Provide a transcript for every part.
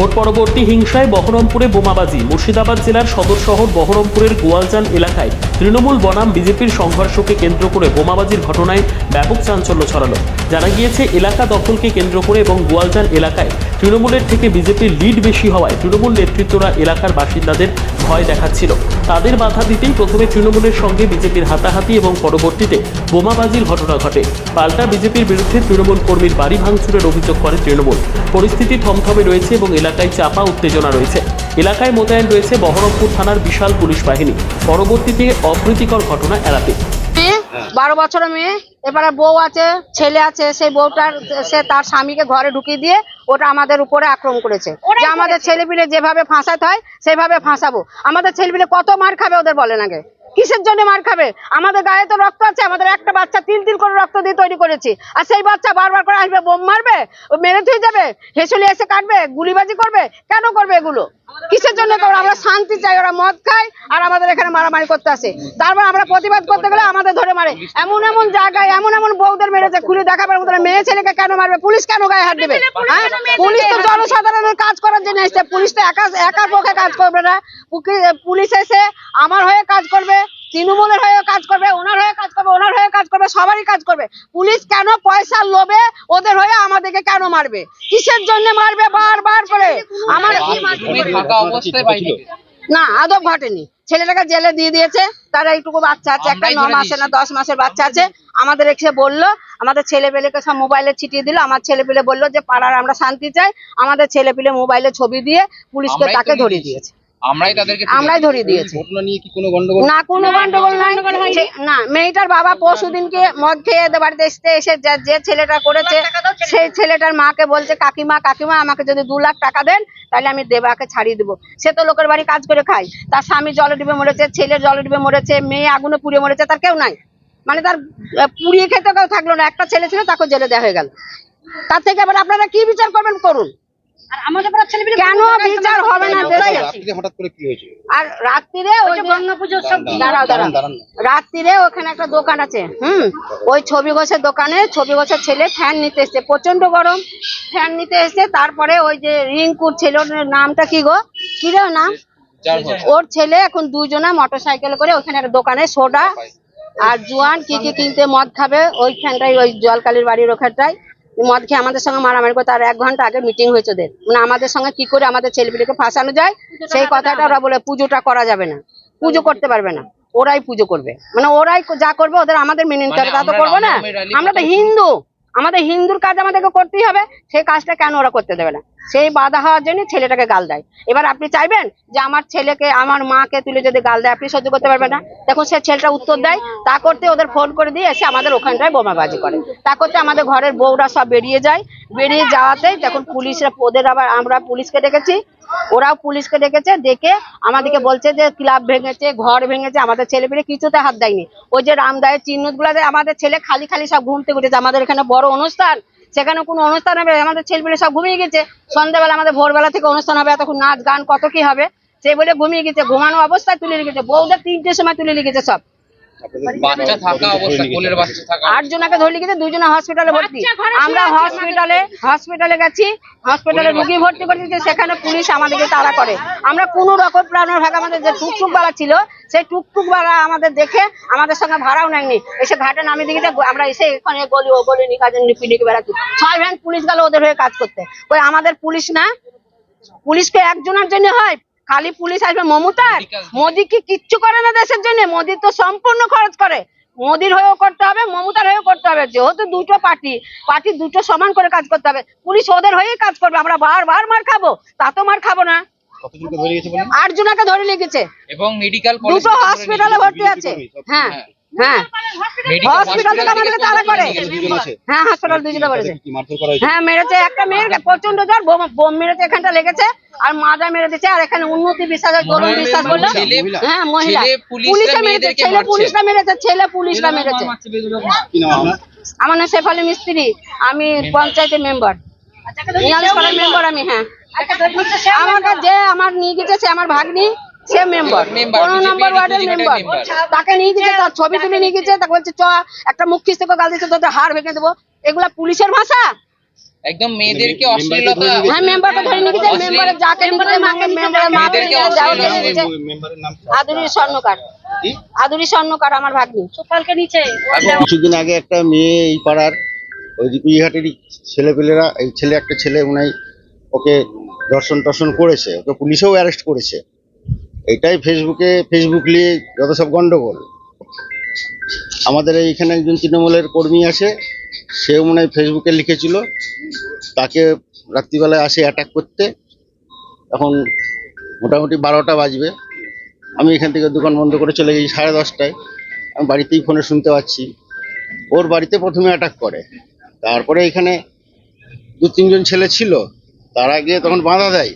Vote পরবর্তী হিংসায় বহরমপুরে বোমাবাজি। মুর্শিদাবাদ জেলার সদর শহর বহরমপুরের গোয়ালজান এলাকায় তৃণমূল বনাম বিজেপির সংঘর্ষকে কেন্দ্র করে বোমাবাজির ঘটনায় ব্যাপক চাঞ্চল্য ছড়ালো। জানা গিয়েছে, এলাকা দখলকে কেন্দ্র করে এবং গোয়ালজান এলাকায় তৃণমূলের থেকে বিজেপির লিড বেশি হওয়ায় তৃণমূল নেতৃত্বরা এলাকার বাসিন্দাদের ভয় দেখাচ্ছিল। তাদের বাধা দিতেই প্রথমে তৃণমূলের সঙ্গে বিজেপির হাতাহাতি এবং পরবর্তীতে বোমাবাজির ঘটনা ঘটে। পাল্টা বিজেপির বিরুদ্ধে তৃণমূল কর্মীর বাড়ি ভাঙচুরের অভিযোগ করে তৃণমূল। পরিস্থিতি থমথমে রয়েছে এবং এলাকায় চাপা উত্তেজনা রয়েছে। এলাকায় মোতায়েন রয়েছে বহরমপুর থানার বিশাল পুলিশ বাহিনী। পরবর্তীতে অপ্রীতিকর ঘটনা এড়াতে। বারো বছরের মেয়ে, এবারে বউ আছে, ছেলে আছে, সেই বউটার, সে তার স্বামীকে ঘরে ঢুকিয়ে দিয়ে ওটা আমাদের উপরে আক্রমণ করেছে। যে আমাদের ছেলেপিলে যেভাবে ফাঁসাতে হয়, সেভাবে ফাঁসাবো। আমাদের ছেলেপিলে কত মার খাবে ওদের বলেন আগে। কিসের জন্য মার খাবে? আমাদের গায়ে তো রক্ত আছে, আমাদের একটা বাচ্চা তিল তিল করে রক্ত দিয়ে তৈরি করেছি। আর সেই বাচ্চা বারবার করে আসবে, বোম মারবে? মেরে থুয়ে যাবে? হেসুলি এসে কাটবে? গুলিবাজি করবে? কেন করবে এগুলো? কিসের জন্য করব আমরা শান্তি চাই ওরা মদ খায় আর আমাদের এখানে মারামারি করতে আসে। তারপর আমরা প্রতিবাদ করতে গেলে আমাদের ধরে মারে। এমন এমন জায়গায় এমন এমন বউদের মেরেছে খুলে দেখাবার মতো মেয়ে ছেলেকে কেন মারবে? পুলিশ কেন গায়ে হাত দেবে? হ্যাঁ? পুলিশ তো জনসাধারণের কাজ করার জন্য এসছে। পুলিশ তো একা একার পক্ষে কাজ করবে না। পুলিশ এসে আমার হয়ে কাজ করবে। তৃণমূলের হয়ে কাজ করবে ওনার হয়ে কাজ করবে ওনার হয়ে কাজ করবে সবারই কাজ করবে। পুলিশ কেন পয়সার লোভে ওদের হয়ে আমাদেরকে কেন মারবে? কিসের জন্য মারবে বারবার করে? আমার না আদব ঘটেনি। ছেলেটাকে জেলে দিয়ে দিয়েছে তারা এইটুকু বাচ্চা আছে একটা ন মাসের না দশ মাসের বাচ্চা আছে। আমাদের এসে বলল আমাদের ছেলে পেলেকে সব মোবাইলে ছিটিয়ে দিল আমার ছেলে পেলে বলল যে পাড়ার আমরা শান্তি চাই। আমাদের ছেলে পেলে মোবাইলে ছবি দিয়ে পুলিশকে তাকে ধরিয়ে দিয়েছি। আমরাই তাদেরকে আমরাই ধরিয়ে দিয়েছি। ঘটনা নিয়ে কি কোনো গন্ডগোল? না কোনো গন্ডগোল নাই। না মেয়েটার বাবা পরশু দিনকে মদ খেয়ে এদের বাড়িতে এসে এসে যে- ছেলেটা করেছে সেই ছেলেটার মাকে বলছে কাকিমা কাকিমা আমাকে যদি দু লাখ টাকা দেন তাহলে আমি দেবাকে ছাড়িয়ে দেবো। সে তো লোকের বাড়ি কাজ করে খায়। তার স্বামী জলে ডুবে মরেছে ছেলে জলে ডুবে মরেছে মেয়ে আগুনে পুড়ে মরেছে তার কেউ নাই। মানে তার পুড়িয়ে খেতে কেউ থাকল না। একটা ছেলে ছিল তাকে জেলে দেওয়া হয়ে গেল। তার থেকে এবার আপনারা কি বিচার করবেন? করুন। কেন বিচার হবে না? দেশে রাত্রিতে হঠাৎ করে কি হয়েছে? আর রাত্রিরে ওই যে দাঁড়াও দাঁড়াও। দাঁড়ান। না। রাত্রিরে ওখানে একটা দোকান আছে হুম? ওই ছবি দোকানে ছবি ছেলে ফ্যান নিতে এসছে প্রচণ্ড গরম। ফ্যান নিতে এসছে তারপরে ওই যে রিঙ্কুর ছেলের নামটা কি গো? কি রে ওর নাম? ওর ছেলে এখন দুজনা মোটর সাইকেল করে ওখানে একটা দোকানে সোডা আর জোয়ান কি কি কিনতে মদ খাবে ওইখানটায় ওই জলকালির বাড়ির ওখানটায় মদ খেয়ে আমাদের সঙ্গে মারামারি করতে। আর এক ঘণ্টা আগে মিটিং হয়েছে ওদের। মানে আমাদের সঙ্গে কি করে আমাদের ছেলেপিলেকে ফাঁসানো যায় সেই কথাটা ওরা বলে পুজোটা করা যাবে না। পুজো করতে পারবে না। ওরাই পুজো করবে। মানে ওরাই যা করবে ওদের আমাদের মেনে নিতে হবে। তা তো আমরা করব না। আমরা তো হিন্দু। আমাদের হিন্দুর কাজ আমাদেরকে করতেই হবে। সেই কাজটা কেন ওরা করতে দেবে না? সেই বাধা হওয়ার জন্য ছেলেটাকে গাল দেয়। এবার আপনি চাইবেন যে আমার ছেলেকে, আমার মাকে তুলে যদি গাল দেয়, আপনি সহ্য করতে পারবেন না। দেখুন, সে ছেলেটা উত্তর দেয়, তা করতে ওদের ফোন করে দিয়ে এসে আমাদের ওখানটায় বোমাবাজি করে। তা করতে আমাদের ঘরের বউরা সব বেরিয়ে যায়। বেরিয়ে যাওয়াতেই তখন পুলিশরা, ওদের আবার আমরা পুলিশকে ডেকেছি। ওরাও পুলিশকে ডেকেছে, ডেকে আমাদেরকে বলছে যে ক্লাব ভেঙেছে, ঘর ভেঙেছে, আমাদের ছেলে পেলে কিছুতে হাত দেয়নি। ওই যে রামদায়ের চিহ্নগুলো আমাদের ছেলে খালি খালি সব ঘুমতে উঠেছে। আমাদের এখানে বড় অনুষ্ঠান। সেখানে কোনো অনুষ্ঠান হবে, আমাদের ছেলেপিলে সব ঘুমিয়ে গেছে। সন্ধ্যাবেলা আমাদের ভোরবেলা থেকে অনুষ্ঠান হবে তখন নাচ, গান কত কি হবে, সেই বলে ঘুমিয়ে গেছে, ঘুমানো অবস্থায় তুলে রেখেছে, বউদের তিনটের সময় তুলে রেখেছে সব। বাচ্চা থাকা অবস্থা কোলের বাচ্চা থাকা আট জনকে ধরে লিখেছে দুজনে হসপিটালে ভর্তি। আমরা হসপিটালে হসপিটালে গেছি হসপিটালে রুগী ভর্তি করেছি সেখানে পুলিশ আমাদেরকে তাড়া করে। আমরা কোনো রকম প্রাণের ভাগ আমাদের যে টুকটুক বালা ছিল সেই টুকটুক বালা আমাদের দেখে আমাদের সঙ্গে ভাড়াও নেয়নি। এসে ঘাটে নামিয়ে দিকে আমরা এসে এখানে গলি ও গলি নি কাজে পিডিকে বেড়াচ্ছি। ছয় ভ্যান পুলিশ গেল ওদের হয়ে কাজ করতে। ওই আমাদের পুলিশ না? পুলিশকে একজনের জন্য হয় খালি পুলিশ আসবে। মমতার মোদি কি কিচ্ছু করে না দেশের জন্য? মোদি তো সম্পূর্ণ খরচ করে। মোদির হয়েও করতে হবে মমতার হয়েও করতে হবে। যেহেতু দুটো পার্টি পার্টি দুটো সমান করে কাজ করতে হবে। পুলিশ ওদের হয়েই কাজ করবে। আমরা বারবার মার খাব তা তো মার খাব না। কতজনকে ধরে গেছে বলেন? আট জনাকে ধরে লেগেছে। এবং মেডিকেল দুটো হসপিটালে ভর্তি আছে হ্যাঁ। হ্যাঁ। হসপিটাল থেকে আমাদেরকে তাড়া করে। হ্যাঁ দুজনে করেছে হ্যাঁ মেরেছে। একটা মেয়ের প্রচণ্ড জ্বর বোম বোম মেরেছে এখানটা লেগেছে। আর মাজা মেরে দিচ্ছে আর এখানে উন্নতি বিশ্বাস তরুণ বিশ্বাস বলল। হ্যাঁ মহিলা। পুলিশরা পুলিশে মেরেছে ছেলে পুলিশরা মেরেছে ছেলে পুলিশরা আমার নাম শেফালি মিস্ত্রি। আমি পঞ্চায়েতের মেম্বার মেম্বার আমি হ্যাঁ। আমাকে যে আমার নিয়ে গেছে আমার ভাগ্নি। সে মেম্বার পনেরো BJP ওয়ার্ডের মেম্বার তাকে নিয়ে গেছে তার ছবি তুলে নিয়ে গেছে তাকে বলছে চ একটা মুখ খিস্তে গাল দিচ্ছে তোদের হাড় ভেঙে দেবো। এগুলা পুলিশের ভাষা? একদম মেয়েদেরকে অশ্লীলতা হ্যাঁ মেম্বারকে ধরে নিয়ে গেছে মেম্বারের যাকে নিয়ে মাকে মেম্বারের মা মেয়েদেরকে গেছে মেম্বারের নাম আদুরি স্বর্ণকার। কি? আদুরি স্বর্ণকার আমার ভাগ্নি। সকালকে নিচে। কিছুদিন আগে একটা মেয়ে এই পাড়ার ওই রিপুজিহাটেরই ছেলেপেলেরা এই ছেলে একটা ছেলে মনে হয় ওকে দর্শন টর্শন করেছে ওকে পুলিশেও অ্যারেস্ট করেছে। এটাই ফেসবুকে ফেসবুক নিয়ে যত সব গন্ডগোল। আমাদের এইখানে একজন তৃণমূলের কর্মী আছে, সেও মনে হয় ফেসবুকে লিখেছিল, তাকে রাত্রিবেলায় আসে অ্যাটাক করতে। এখন মোটামুটি বারোটা বাজবে। আমি এখান থেকে দোকান বন্ধ করে চলে গেছি সাড়ে দশটায়। আমি বাড়িতেই ফোনে শুনতে পাচ্ছি। ওর বাড়িতে প্রথমে অ্যাটাক করে। তারপরে এখানে দু তিনজন ছেলে ছিল, তারা গিয়ে তখন বাধা দেয়।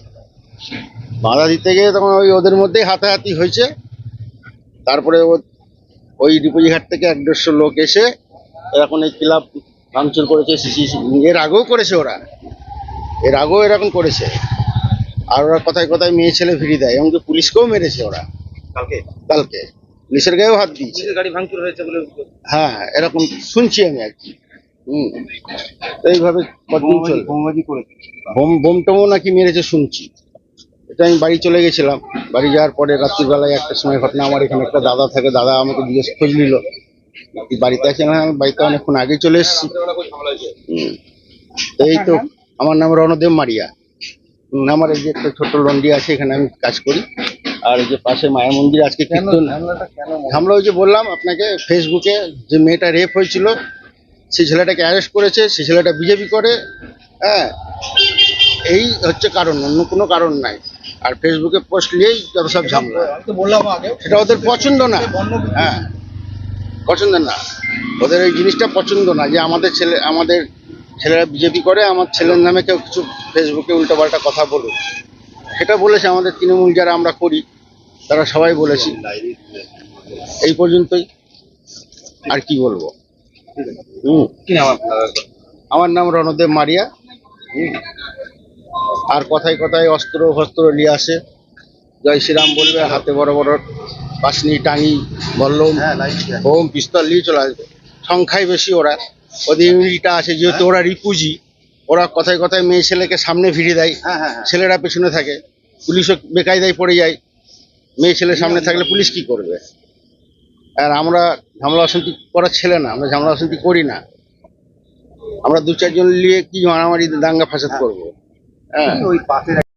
বাধা দিতে গিয়ে তখন ওই ওদের মধ্যেই হাতাহাতি হয়েছে। তারপরে ও ওই ডিপোজিঘাট থেকে এক দেড়শো লোক এসে এরকম এই ক্লাব ভাঙচুর করেছে সিসি এর আগেও করেছে ওরা। এর আগেও এরকম করেছে। আর ওরা কথায় কথায় মেয়ে ছেলে ফিরি দেয় এমনকি পুলিশকেও মেরেছে ওরা। কালকে? কালকে। পুলিশের গায়েও হাত দিয়েছে। গাড়ি ভাঙচুর হয়েছে বলে হ্যাঁ এরকম শুনছি আমি আর কি। হুম। এইভাবে কতদিন চলবে বোম বোম টোমও নাকি মেরেছে শুনছি। এটা আমি বাড়ি চলে গেছিলাম। বাড়ি যাওয়ার পরে রাত্রিবেলায় একটা সময় ঘটনা আমার এখানে একটা দাদা থাকে দাদা আমাকে জিজ্ঞেস খোঁজ নিল বাড়িতে আছে না আমি বাড়িতে অনেকক্ষণ আগে চলে এসেছি। এই তো আমার নাম রণদেব মারিয়া। আমার এই যে একটা ছোট লন্ডি আছে এখানে আমি কাজ করি। আর এই যে পাশে মায়া মন্দির আজকে কীর্তন। আমরা ওই যে বললাম আপনাকে ফেসবুকে যে মেয়েটা রেপ হয়েছিল সেই ছেলেটাকে অ্যারেস্ট করেছে সেই ছেলেটা বিজেপি করে। হ্যাঁ এই হচ্ছে কারণ অন্য কোনো কারণ নাই। আর ফেসবুকে পোস্ট নিয়েই যত সব ঝামেলা। সেটা ওদের পছন্দ না। হ্যাঁ। পছন্দ না। ওদের এই জিনিসটা পছন্দ না যে আমাদের ছেলে আমাদের ছেলেরা বিজেপি করে আমার ছেলের নামে কেউ কিছু ফেসবুকে উল্টোপাল্টা কথা বলুক। সেটা বলেছে আমাদের তৃণমূল যারা আমরা করি তারা সবাই বলেছি। এই পর্যন্তই। আর কি বলব? হুম। আমার নাম রণদেব মারিয়া। হুম। আর কথায় কথায় অস্ত্র ফস্ত্র নিয়ে আসে। জয় শ্রীরাম বলবে হাতে বড় বড় পাশনি টাঙি বললম বোম পিস্তল নিয়ে চলে আসবে। সংখ্যায় বেশি ওরা। ওদের ইউনিটিটা আছে যেহেতু ওরা রিপুজি ওরা কথায় কথায় মেয়ে ছেলেকে সামনে ভিড়ে দেয়। ছেলেরা পেছনে থাকে। পুলিশও বেকায়দায় পড়ে যায়। মেয়ে ছেলের সামনে থাকলে পুলিশ কি করবে? আর আমরা ঝামেলা অশান্তি করার ছেলে না আমরা ঝামেলা অশান্তি করি না। আমরা দু চারজন নিয়ে কি মারামারি দাঙ্গা ফাসাদ করব? হ্যাঁ।